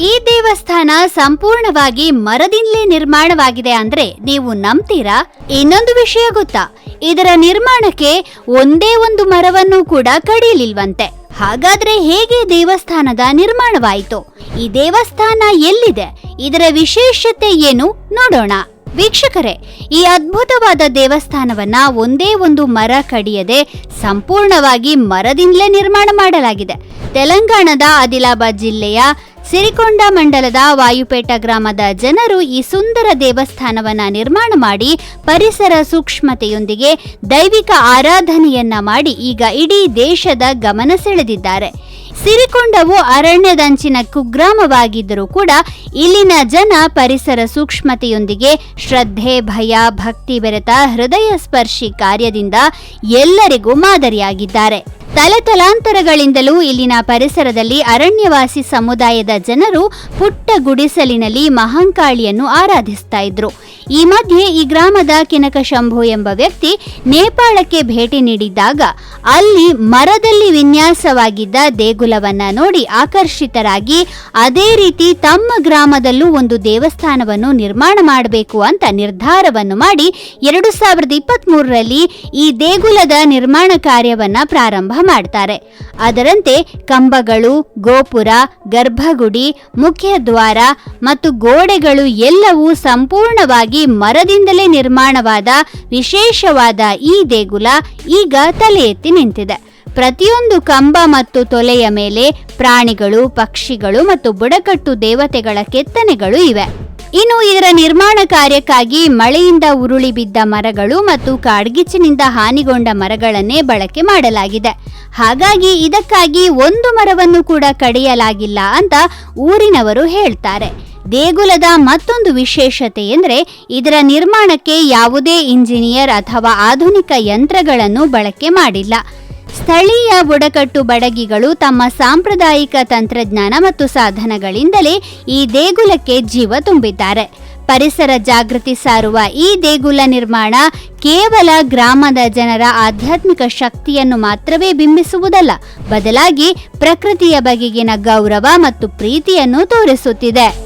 ಈ ದೇವಸ್ಥಾನ ಸಂಪೂರ್ಣವಾಗಿ ಮರದಿಂದಲೇ ನಿರ್ಮಾಣವಾಗಿದೆ ಅಂದ್ರೆ ನೀವು ನಂಬ್ತೀರಾ? ಇನ್ನೊಂದು ವಿಷಯ ಗೊತ್ತಾ? ಇದರ ನಿರ್ಮಾಣಕ್ಕೆ ಒಂದೇ ಒಂದು ಮರವನ್ನು ಕೂಡ ಕಡಿಯಲಿಲ್ವಂತೆ. ಹಾಗಾದ್ರೆ ಹೇಗೆ ದೇವಸ್ಥಾನದ ನಿರ್ಮಾಣವಾಯಿತು? ಈ ದೇವಸ್ಥಾನ ಎಲ್ಲಿದೆ? ಇದರ ವಿಶೇಷತೆ ಏನು? ನೋಡೋಣ. ವೀಕ್ಷಕರೇ, ಈ ಅದ್ಭುತವಾದ ದೇವಸ್ಥಾನವನ್ನ ಒಂದೇ ಒಂದು ಮರ ಕಡಿಯದೆ ಸಂಪೂರ್ಣವಾಗಿ ಮರದಿಂದಲೇ ನಿರ್ಮಾಣ ಮಾಡಲಾಗಿದೆ. ತೆಲಂಗಾಣದ ಆದಿಲಾಬಾದ್ ಜಿಲ್ಲೆಯ ಸಿರಿಕೊಂಡ ಮಂಡಲದ ವಾಯುಪೇಟ ಗ್ರಾಮದ ಜನರು ಈ ಸುಂದರ ದೇವಸ್ಥಾನವನ್ನ ನಿರ್ಮಾಣ ಮಾಡಿ ಪರಿಸರ ಸೂಕ್ಷ್ಮತೆಯೊಂದಿಗೆ ದೈವಿಕ ಆರಾಧನೆಯನ್ನ ಮಾಡಿ ಈಗ ಇಡೀ ದೇಶದ ಗಮನ ಸೆಳೆದಿದ್ದಾರೆ. ಸಿರಿಕೊಂಡವು ಅರಣ್ಯದಂಚಿನ ಕುಗ್ರಾಮವಾಗಿದ್ದರೂ ಕೂಡ ಇಲ್ಲಿನ ಜನ ಪರಿಸರ ಸೂಕ್ಷ್ಮತೆಯೊಂದಿಗೆ ಶ್ರದ್ಧೆ, ಭಯ, ಭಕ್ತಿ ಬೆರೆತ ಹೃದಯ ಸ್ಪರ್ಶಿ ಕಾರ್ಯದಿಂದ ಎಲ್ಲರಿಗೂ ಮಾದರಿಯಾಗಿದ್ದಾರೆ. ತಲೆತಲಾಂತರಗಳಿಂದಲೂ ಇಲ್ಲಿನ ಪರಿಸರದಲ್ಲಿ ಅರಣ್ಯವಾಸಿ ಸಮುದಾಯದ ಜನರು ಪುಟ್ಟ ಗುಡಿಸಲಿನಲ್ಲಿ ಮಹಾಂಕಾಳಿಯನ್ನು ಆರಾಧಿಸ್ತಾ ಇದ್ರು. ಈ ಮಧ್ಯೆ ಈ ಗ್ರಾಮದ ಕೆನಕ ಶಂಭು ಎಂಬ ವ್ಯಕ್ತಿ ನೇಪಾಳಕ್ಕೆ ಭೇಟಿ ನೀಡಿದ್ದಾಗ ಅಲ್ಲಿ ಮರದಲ್ಲಿ ವಿನ್ಯಾಸವಾಗಿದ್ದ ದೇಗುಲವನ್ನ ನೋಡಿ ಆಕರ್ಷಿತರಾಗಿ ಅದೇ ರೀತಿ ತಮ್ಮ ಗ್ರಾಮದಲ್ಲೂ ಒಂದು ದೇವಸ್ಥಾನವನ್ನು ನಿರ್ಮಾಣ ಮಾಡಬೇಕು ಅಂತ ನಿರ್ಧಾರವನ್ನು ಮಾಡಿ ಎರಡು ಸಾವಿರದ ಈ ದೇಗುಲದ ನಿರ್ಮಾಣ ಕಾರ್ಯವನ್ನ ಪ್ರಾರಂಭ ಮಾಡ್ತಾರೆ. ಅದರಂತೆ ಕಂಬಗಳು, ಗೋಪುರ, ಗರ್ಭಗುಡಿ ಮುಖ್ಯ ದ್ವಾರ ಮತ್ತು ಗೋಡೆಗಳು ಎಲ್ಲವೂ ಸಂಪೂರ್ಣವಾಗಿ ಮರದಿಂದಲೇ ನಿರ್ಮಾಣವಾದ ವಿಶೇಷವಾದ ಈ ದೇಗುಲ ಈಗ ತಲೆ ಎತ್ತಿ ನಿಂತಿದೆ. ಪ್ರತಿಯೊಂದು ಕಂಬ ಮತ್ತು ತೊಲೆಯ ಮೇಲೆ ಪ್ರಾಣಿಗಳು, ಪಕ್ಷಿಗಳು ಮತ್ತು ಬುಡಕಟ್ಟು ದೇವತೆಗಳ ಕೆತ್ತನೆಗಳು ಇವೆ. ಇನ್ನು ಇದರ ನಿರ್ಮಾಣ ಕಾರ್ಯಕ್ಕಾಗಿ ಮಳೆಯಿಂದ ಉರುಳಿ ಬಿದ್ದ ಮರಗಳು ಮತ್ತು ಕಾಡ್ಗಿಚ್ಚಿನಿಂದ ಹಾನಿಗೊಂಡ ಮರಗಳನ್ನೇ ಬಳಕೆ ಮಾಡಲಾಗಿದೆ. ಹಾಗಾಗಿ ಇದಕ್ಕಾಗಿ ಒಂದು ಮರವನ್ನು ಕೂಡ ಕಡಿಯಲಾಗಿಲ್ಲ ಅಂತ ಊರಿನವರು ಹೇಳ್ತಾರೆ. ದೇಗುಲದ ಮತ್ತೊಂದು ವಿಶೇಷತೆ ಎಂದರೆ ಇದರ ನಿರ್ಮಾಣಕ್ಕೆ ಯಾವುದೇ ಇಂಜಿನಿಯರ್ ಅಥವಾ ಆಧುನಿಕ ಯಂತ್ರಗಳನ್ನು ಬಳಕೆ ಮಾಡಿಲ್ಲ. ಸ್ಥಳೀಯ ಬುಡಕಟ್ಟು ಬಡಗಿಗಳು ತಮ್ಮ ಸಾಂಪ್ರದಾಯಿಕ ತಂತ್ರಜ್ಞಾನ ಮತ್ತು ಸಾಧನಗಳಿಂದಲೇ ಈ ದೇಗುಲಕ್ಕೆ ಜೀವ ತುಂಬಿದ್ದಾರೆ. ಪರಿಸರ ಜಾಗೃತಿ ಸಾರುವ ಈ ದೇಗುಲ ನಿರ್ಮಾಣ ಕೇವಲ ಗ್ರಾಮದ ಜನರ ಆಧ್ಯಾತ್ಮಿಕ ಶಕ್ತಿಯನ್ನು ಮಾತ್ರವೇ ಬಿಂಬಿಸುವುದಲ್ಲ, ಬದಲಾಗಿ ಪ್ರಕೃತಿಯ ಬಗೆಗಿನ ಗೌರವ ಮತ್ತು ಪ್ರೀತಿಯನ್ನು ತೋರಿಸುತ್ತಿದೆ.